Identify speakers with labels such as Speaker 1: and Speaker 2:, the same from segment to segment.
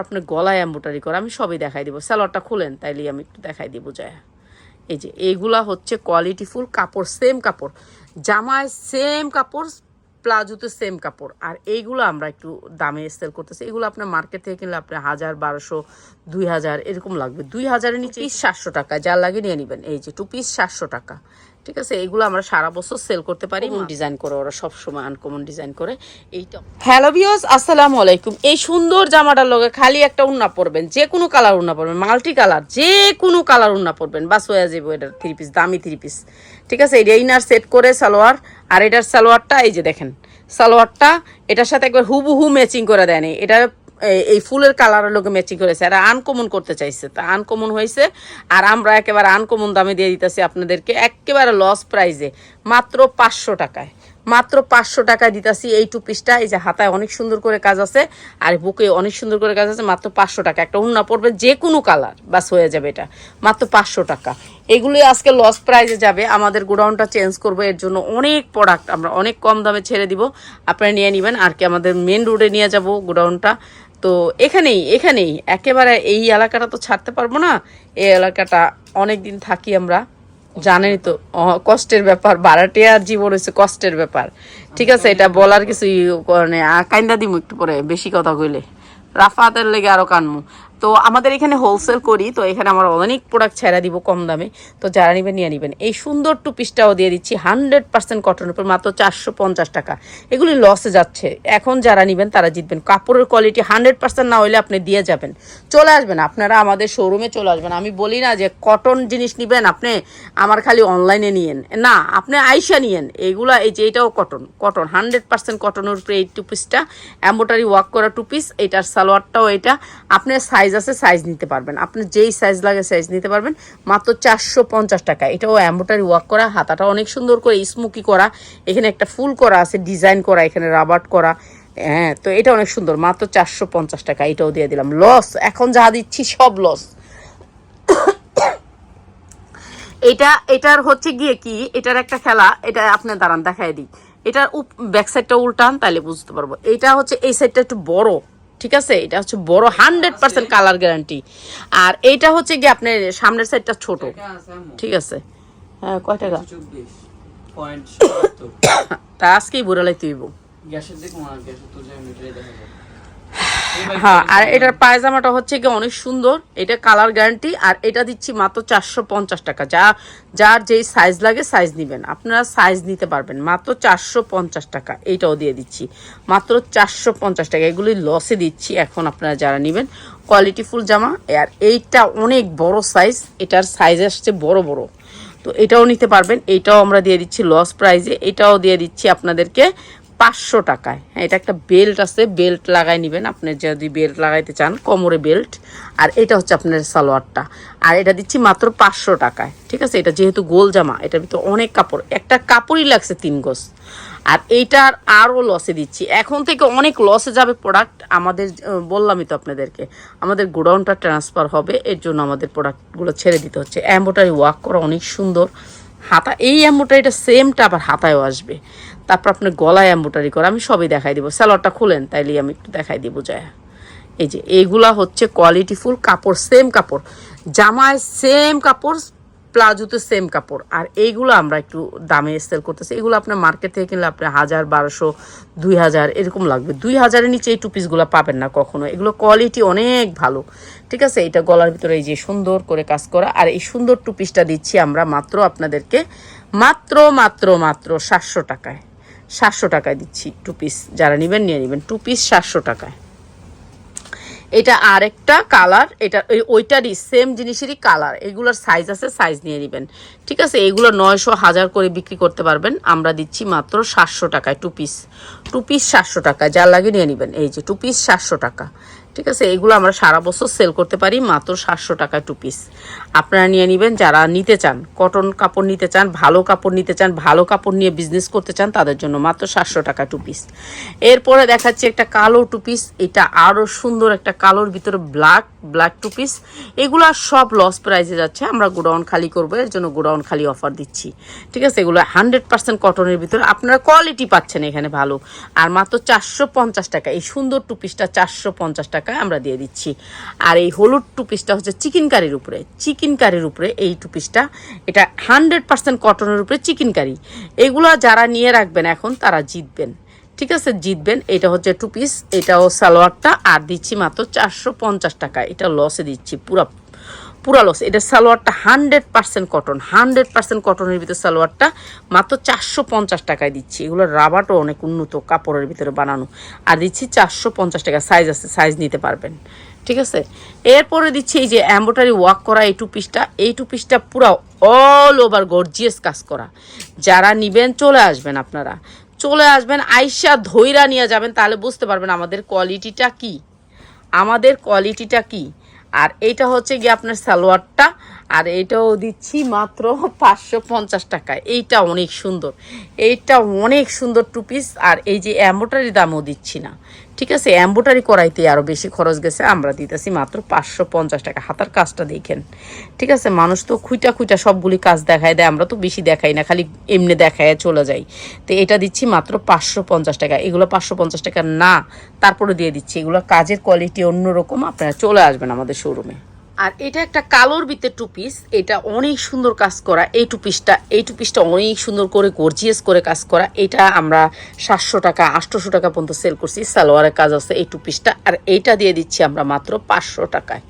Speaker 1: আপনার গলায় এম্বোটারি করে, আমি সবই দেখাই দিব। স্যালোয়ারটা খুলেন তাইলে আমি একটু দেখাই দিব, যায়। এই যে, এইগুলা হচ্ছে কোয়ালিটিফুল কাপড় সেম কাপড়। জামায় সেম কাপড় প্লাজোতে সেম কাপড়। আর এইগুলো আমরা একটু দামে সেল করতেছি। এগুলো আপনার মার্কেট থেকে কিনলে আপনার হাজার বারোশো দুই হাজার এরকম লাগবে। দুই হাজারের নিচে সাতশো টাকা। যা লাগে নিয়ে নেবেন। এই যে টু পিস সাতশো টাকা। ঠিক আছে? এগুলো আমরা সারা বছর সেল করতে পারি। ডিজাইন করে ওরা সব সময় আনকমন ডিজাইন করে। এইটা হ্যালো ভিউস আসসালামু আলাইকুম। এই সুন্দর জামাটার লগে খালি একটা উন্না পরবেন। যে কোনো কালার উন্না পরবেন। মাল্টি কালার যে কোনো কালার উন্না পরবেন। বাস হয়ে যাবে এটার থ্রি পিস দামি থ্রি পিস ঠিক আছে? এই ইনার সেট করে সালোয়ার। আর এটার সালোয়ারটা এই যে দেখেন। সালোয়ারটা, এটার সাথে একবার হুবহু ম্যাচিং করে দেয়নি এটা এই- ফুলের কালারের লোকে ম্যাচিং করেছে। আর আনকমন করতে চাইছে। তা আনকমন হয়েছে। আর আমরা একেবারে আনকমন দামে দিয়ে দিতেছি আপনাদেরকে একেবারে লস প্রাইজে মাত্র পাঁচশো টাকায়। মাত্র পাঁচশো টাকায় দিতেছি এই টু। পিসটা এই যে হাতায় অনেক সুন্দর করে কাজ আছে, আর বুকে অনেক সুন্দর করে কাজ আছে, মাত্র পাঁচশো টাকা। একটা উন্না পড়বে যে কোনো কালার, বাস হয়ে যাবে এটা। মাত্র পাঁচশো টাকা। এগুলি আজকে লস প্রাইজে যাবে। আমাদের গোডাউনটা চেঞ্জ করব, এর জন্য অনেক প্রোডাক্ট আমরা অনেক কম দামে ছেড়ে দিব। আপনারা নিয়ে নেবেন, আর কি আমাদের মেন রোডে নিয়ে যাব গোডাউনটা। তো এখানেই এখানেই। একেবারে এই এলাকাটা তো ছাড়তে পারব না। এই এলাকাটা অনেক দিন থাকি আমরা। জানেনই তো কষ্টের ব্যাপার ভাড়াটিয়ার জীবন হচ্ছে কষ্টের ব্যাপার। ঠিক আছে, এটা বলার কিছু কারণে কাইন্দা দিমু একটু পরে, বেশি কথা কইলে। রাফাতের লেগে আরও কানমু। তো আমাদের এখানে হোলসেল করি, তো এখানে আমরা অনেক প্রোডাক্ট ছেড়ে দিব কম দামে। তো যারা নেবেন, নিয়ে নেবেন। এই সুন্দর টু পিসটাও দিয়ে দিচ্ছি হান্ড্রেড পার্সেন্ট কটনের উপর, মাত্র চারশো পঞ্চাশ টাকা। এগুলি লসে যাচ্ছে। এখন যারা নেবেন, তারা জিতবেন। কাপড়ের কোয়ালিটি হান্ড্রেড পার্সেন্ট না হলে আপনি দিয়ে যাবেন। চলে আসবেন। আপনারা আমাদের শোরুমে চলে আসবেন। আমি বলি না যে কটন জিনিস নেবেন আপনি, আমার খালি অনলাইনে নিয়েন। না, আপনি আইসা নিয়েন। এইগুলা, এই যে এটাও কটন কটন হান্ড্রেড পার্সেন্ট কটনের উপরে এই টু। পিসটা এম্বোটারি ওয়ার্ক করা টু পিস এটার সালোয়ারটাও এটা। আপনার সাইজ আছে সাইজ নিতে পারবেন। আপনি যেই সাইজ লাগে সাইজ নিতে পারবেন। মাত্র চারশো পঞ্চাশ টাকা। এটাও এম্বোটারি ওয়ার্ক করা, হাতাটা অনেক সুন্দর করে স্মুকি করা। এখানে একটা ফুল করা আছে ডিজাইন করা, এখানে রাবার্ট করা। হ্যাঁ তো এটা অনেক সুন্দর। মাত্র চারশো পঞ্চাশ টাকা। এটাও দিয়ে দিলাম। লস এখন যা দিচ্ছি সব লস এটা, এটার হচ্ছে গিয়ে কি? এটার একটা খেলা, এটা আপনি দাঁড়ান, দেখাই দিই। এটার ব্যাক সাইডটা উল্টান তাহলে বুঝতে পারব। এটা হচ্ছে এই সাইডটা একটু বড়। ঠিক আছে? এটা হচ্ছে বড় হান্ড্রেড পার্সেন্ট কালার গ্যারান্টি আর এইটা হচ্ছে গিয়ে আপনার সামনের সাইডটা ছোট। ঠিক আছে। হ্যাঁ কয় টাকা? তা আজকেই বুড়ালাই তুইব।
Speaker 2: গ্যাসের দিকে গ্যাসের তো যে মিটারে দেখা যায়
Speaker 1: হ্যাঁ আর এটার পায়জামাটা হচ্ছে কি অনেক সুন্দর। এটা কালার গ্যারান্টি আর এটা দিচ্ছি মাত্র চারশো পঞ্চাশ টাকা। যা, যার যেই সাইজ লাগে সাইজ নেবেন। আপনারা সাইজ নিতে পারবেন। মাত্র চারশো পঞ্চাশ টাকা। এইটাও দিয়ে দিচ্ছি। মাত্র চারশো পঞ্চাশ টাকা। এগুলি লসে দিচ্ছি এখন আপনারা যারা নেবেন। কোয়ালিটিফুল জামা, আর এইটা অনেক বড় সাইজ এটার সাইজ আসছে বড় বড়। তো এটাও নিতে পারবেন। এইটাও আমরা দিয়ে দিচ্ছি লস প্রাইজে এটাও দিয়ে দিচ্ছি আপনাদেরকে পাঁচশো টাকায়। হ্যাঁ এটা একটা বেল্ট আছে বেল্ট লাগাই নেবেন। আপনি যদি বেল্ট লাগাইতে চান, কোমরে বেল্ট আর এটা হচ্ছে আপনার সালোয়ারটা। আর এটা দিচ্ছি মাত্র পাঁচশো টাকায়। ঠিক আছে? এটা যেহেতু গোল জামা, এটার ভিতরে অনেক কাপড়। একটা কাপড়ই লাগছে তিন গোস আর এইটার আরও লসে দিচ্ছি। এখন থেকে অনেক লসে যাবে প্রোডাক্ট আমাদের বললামই তো আপনাদেরকে। আমাদের গোডাউনটা ট্রান্সফার হবে। এর জন্য আমাদের প্রোডাক্টগুলো ছেড়ে দিতে হচ্ছে। অ্যাম্বোটারি ওয়ার্ক করা অনেক সুন্দর। হাতা, এই অ্যাম্বোটারিটা সেমটা আবার হাতায়ও আসবে। তারপর আপনার গলায় অ্যাম্বোটারি করে, আমি সবই দেখাই দিব। স্যালোয়ারটা খুলেন, তাইলে আমি একটু দেখাই দিব যায়। এই যে, এইগুলা হচ্ছে কোয়ালিটিফুল কাপড় সেম কাপড়। জামায় সেম কাপড় প্লাজোতে সেম কাপড়। আর এইগুলো আমরা একটু দামে সেল করতেছি। এগুলো আপনার মার্কেট থেকে কিনলে আপনার হাজার, বারোশো, দুই হাজার এরকম লাগবে। দুই হাজারের নিচে এই টু পিসগুলো পাবেন না কখনো। এগুলো কোয়ালিটি অনেক ভালো। ঠিক আছে? এটা গলার ভিতরে এই যে সুন্দর করে কাজ করা। আর এই সুন্দর টু পিসটা দিচ্ছি আমরা মাত্র আপনাদেরকে মাত্র মাত্র মাত্র সাতশো টাকায়। সাতশো টাকায় দিচ্ছি টু পিস যারা নেবেন, নিয়ে নেবেন। টু পিস সাতশো টাকায়। এটা আরেকটা কালার, এটা ওই- ওইটারই সেম জিনিসেরই কালার। এগুলোর সাইজ আছে সাইজ নিয়ে নেবেন। ঠিক আছে? এগুলো নয়শো হাজার করে বিক্রি করতে পারবেন। আমরা দিচ্ছি মাত্র সাতশো টাকায় টু পিস টু পিস সাতশো টাকা যার লাগে নিয়ে নেবেন। এই যে টু পিস সাতশো টাকা। ঠিক আছে? এগুলো আমরা সারা বছর সেল করতে পারি মাত্র সাতশো টাকা টু পিস আপনারা নিয়ে নেবেন, যারা নিতে চান কটন কাপড় নিতে চান, ভালো কাপড় নিতে চান, ভালো কাপড় নিয়ে বিজনেস করতে চান, তাদের জন্য মাত্র সাতশো টাকা টু পিস এরপরে দেখাচ্ছি একটা কালো টু পিস এটা আরও সুন্দর একটা কালোর ভিতরে ব্ল্যাক ব্ল্যাক টু পিস এগুলো সব লস প্রাইসে যাচ্ছে, আমরা গোডাউন খালি করব, এর জন্য গোডাউন খালি অফার দিচ্ছি। ঠিক আছে, এগুলো হান্ড্রেড পার্সেন্ট কটনের ভিতরে। আপনারা কোয়ালিটি পাচ্ছেন এখানে ভালো। আর মাত্র চারশো পঞ্চাশ টাকা, এই সুন্দর টু পিসটা চারশো পঞ্চাশ টাকায় আমরা দিয়ে দিচ্ছি। আর এই হলুদ টু পিসটা হচ্ছে চিকেন কারির উপরে। চিকেন কারির উপরে এই টু পিসটা এটা হান্ড্রেড পার্সেন্ট কটনের উপরে চিকেন কারি এগুলো যারা নিয়ে রাখবেন এখন, তারা জিতবেন। ঠিক আছে, জিতবেন, এটা হচ্ছে টু পিস এটাও সালোয়ারটা, আর দিচ্ছি মাত্র চারশো পঞ্চাশ টাকা এটা লসে দিচ্ছি, পুরা পুরা লস এটা সালোয়ারটা hundred percent cotton hundred percent কটনের ভিতরে সালোয়ারটা, মাত্র চারশো পঞ্চাশ টাকায় দিচ্ছি। এগুলো রাবারও অনেক উন্নত কাপড়ের ভিতরে বানানো। আর দিচ্ছি চারশো পঞ্চাশ টাকা সাইজ আছে সাইজ নিতে পারবেন। ঠিক আছে? এরপরে দিচ্ছি এই যে অ্যাম্বোটারি ওয়াক করা এই টু পিসটা এই টু পিসটা পুরো অল ওভার গর্জিয়াস কাজ করা। যারা নিবেন, চলে আসবেন আপনারা। চলে আসবেন, আইসা ধৈরা নিয়ে যাবেন, তাহলে বুঝতে পারবেন আমাদের কোয়ালিটিটা কি। আমাদের কোয়ালিটিটা কি। আর এইটা হচ্ছে গিয়ে আপনার সালোয়ারটা। আর এইটাও দিচ্ছি মাত্র পাঁচশো পঞ্চাশ টাকায় এইটা অনেক সুন্দর। এইটা অনেক সুন্দর টু পিস আর এই যে অ্যাম্বোটারি দামও দিচ্ছি না। ঠিক আছে? অ্যাম্বোটারি করাইতে আরও বেশি খরচ গেছে, আমরা দিতেছি মাত্র পাঁচশো পঞ্চাশ টাকা। হাতার কাজটা দেখেন। ঠিক আছে? মানুষ তো খুইটা খুইটা সবগুলি কাজ দেখায় দেয়, আমরা তো বেশি দেখাই না, খালি এমনি দেখায় চলে যাই। তো এটা দিচ্ছি মাত্র পাঁচশো পঞ্চাশ টাকা। এগুলো পাঁচশো পঞ্চাশ টাকা না, তারপরে দিয়ে দিচ্ছি। এগুলো কাজের কোয়ালিটি অন্যরকম, আপনারা চলে আসবেন আমাদের শোরুমে আর এটা একটা কালোর ভিতরে টু পিস এটা অনেক সুন্দর কাজ করা। এই টু পিসটা এই টু পিসটা অনেক সুন্দর করে গর্জিয়াস করে কাজ করা। এটা আমরা সাতশো টাকা, আটশোশো টাকা পর্যন্ত সেল করছি। সালোয়ারের কাজ আছে এই টু। পিসটা আর এইটা দিয়ে দিচ্ছি আমরা মাত্র পাঁচশো টাকায়।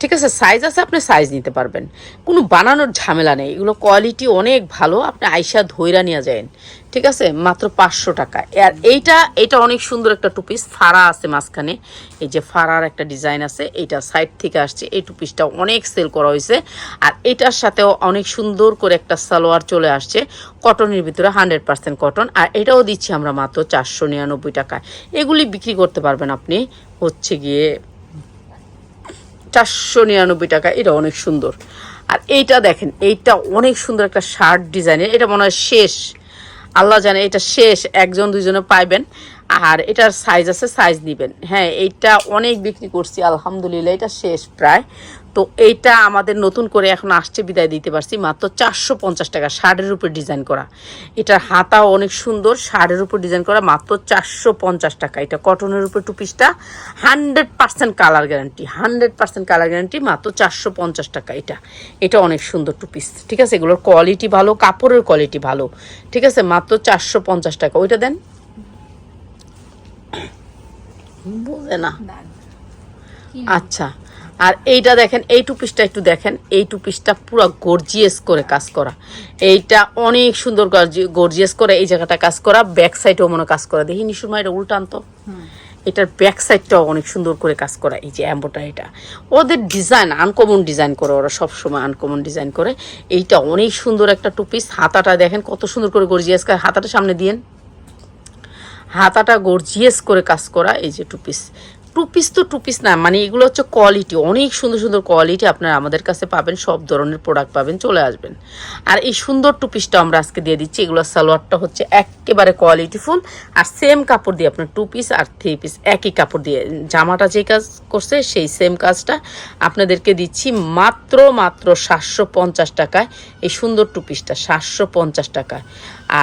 Speaker 1: ঠিক আছে সাইজ আছে, আপনি সাইজ নিতে পারবেন। কোনো বানানোর ঝামেলা নেই। এগুলো কোয়ালিটি অনেক ভালো। আপনি আইসা ধৈরা নিয়ে যাবেন ঠিক আছে? মাত্র পাঁচশো টাকা। আর এইটা এটা অনেক সুন্দর একটা টুপিস ফাড়া আছে মাঝখানে। এই যে ফাড়ার একটা ডিজাইন আছে, এইটা সাইড থেকে আসছে। এই টুপিসটা অনেক সেল করা হয়েছে। আর এটার সাথেও অনেক সুন্দর করে একটা সালোয়ার চলে আসছে। কটনের ভিতরে হান্ড্রেড পার্সেন্ট কটন আর এটাও দিচ্ছি আমরা মাত্র চারশো নিরানব্বই টাকায়। এগুলি বিক্রি করতে পারবেন আপনি হচ্ছে গিয়ে চারশো নিরানব্বই টাকা। এটা অনেক সুন্দর। আর এইটা দেখেন, এইটা অনেক সুন্দর একটা শার্ট ডিজাইনের এটা মনে হয় শেষ। আল্লাহ জানে এটা শেষ একজন দুইজনে পাইবেন। আর এটার সাইজ আছে সাইজ দিবেন হ্যাঁ এইটা অনেক বিক্রি করছি, আলহামদুলিল্লাহ, এটা শেষ প্রায়। তো এইটা আমাদের নতুন করে এখন আসছে, বিদায় দিতে পারছি। মাত্র চারশো পঞ্চাশ টাকা শার্টের উপর ডিজাইন করা। এটার হাতাও অনেক সুন্দর শার্টের উপর ডিজাইন করা, মাত্র চারশো পঞ্চাশ টাকা। এটা কটনের উপর টু পিসটা hundred percent colour guarantee hundred percent colour guarantee মাত্র চারশো পঞ্চাশ টাকা এটা। এটা অনেক সুন্দর টু পিস ঠিক আছে, এগুলোর কোয়ালিটি ভালো, কাপড়ের কোয়ালিটি ভালো। ঠিক আছে, মাত্র চারশো পঞ্চাশ টাকা। ওইটা দেন। বোঝে না। আচ্ছা আর এইটা দেখেন এই টু পিসটা একটু দেখেন এই টু পিসটা পুরো গর্জিয়াস করে কাজ করা। এইটা অনেক সুন্দর গর্জিয়াস করে এই জায়গাটা কাজ করা ব্যাক সাইডেও মনে কাজ করা। দেখি নিশুর মায়ের উল্টান তো। এটার ব্যাক সাইডটাও অনেক সুন্দর করে কাজ করা এই যে অ্যাম্বোটারিটা ওদের ডিজাইন আনকমন ডিজাইন করে ওরা সব সময় আনকমন ডিজাইন করে। এইটা অনেক সুন্দর একটা টু পিস হাতাটা দেখেন কত সুন্দর করে গর্জিয়াস করে হাতাটা সামনে দিয়েন। হাতাটা গর্জিয়াস করে কাজ করা এই যে টু পিস টু পিস তো টু পিস না মানে এগুলো হচ্ছে কোয়ালিটি অনেক সুন্দর সুন্দর কোয়ালিটি আপনারা আমাদের কাছে পাবেন, সব ধরনের প্রোডাক্ট পাবেন, চলে আসবেন। আর এই সুন্দর টু পিসটা আমরা আজকে দিয়ে দিচ্ছি, এগুলো সালোয়ারটা হচ্ছে একেবারে কোয়ালিটিফুল আর সেম কাপড় দিয়ে আপনার টু পিস আর থ্রি পিস একই কাপড় দিয়ে, জামাটা যে কাজ করছে সেই সেম কাজটা আপনাদেরকে দিচ্ছি মাত্র মাত্র সাতশো পঞ্চাশ টাকায়, এই সুন্দর টু পিসটা সাতশো পঞ্চাশ টাকায়।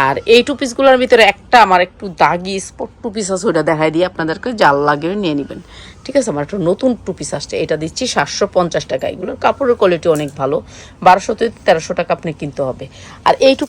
Speaker 1: আর এই টু পিসগুলোর ভিতরে একটা আমার একটু দাগি স্পট টু পিস আছে, ওটা দেখাই দিয়ে আপনাদেরকে জাল লাগিয়ে নিয়ে নেবেন। ঠিক আছে, আমার একটা নতুন টু পিস আসছে, এটা দিচ্ছি সাতশো পঞ্চাশ টাকা। এগুলোর কাপড়ের কোয়ালিটি অনেক ভালো, বারোশো থেকে তেরোশো টাকা আপনি কিনতে হবে। আর এই টু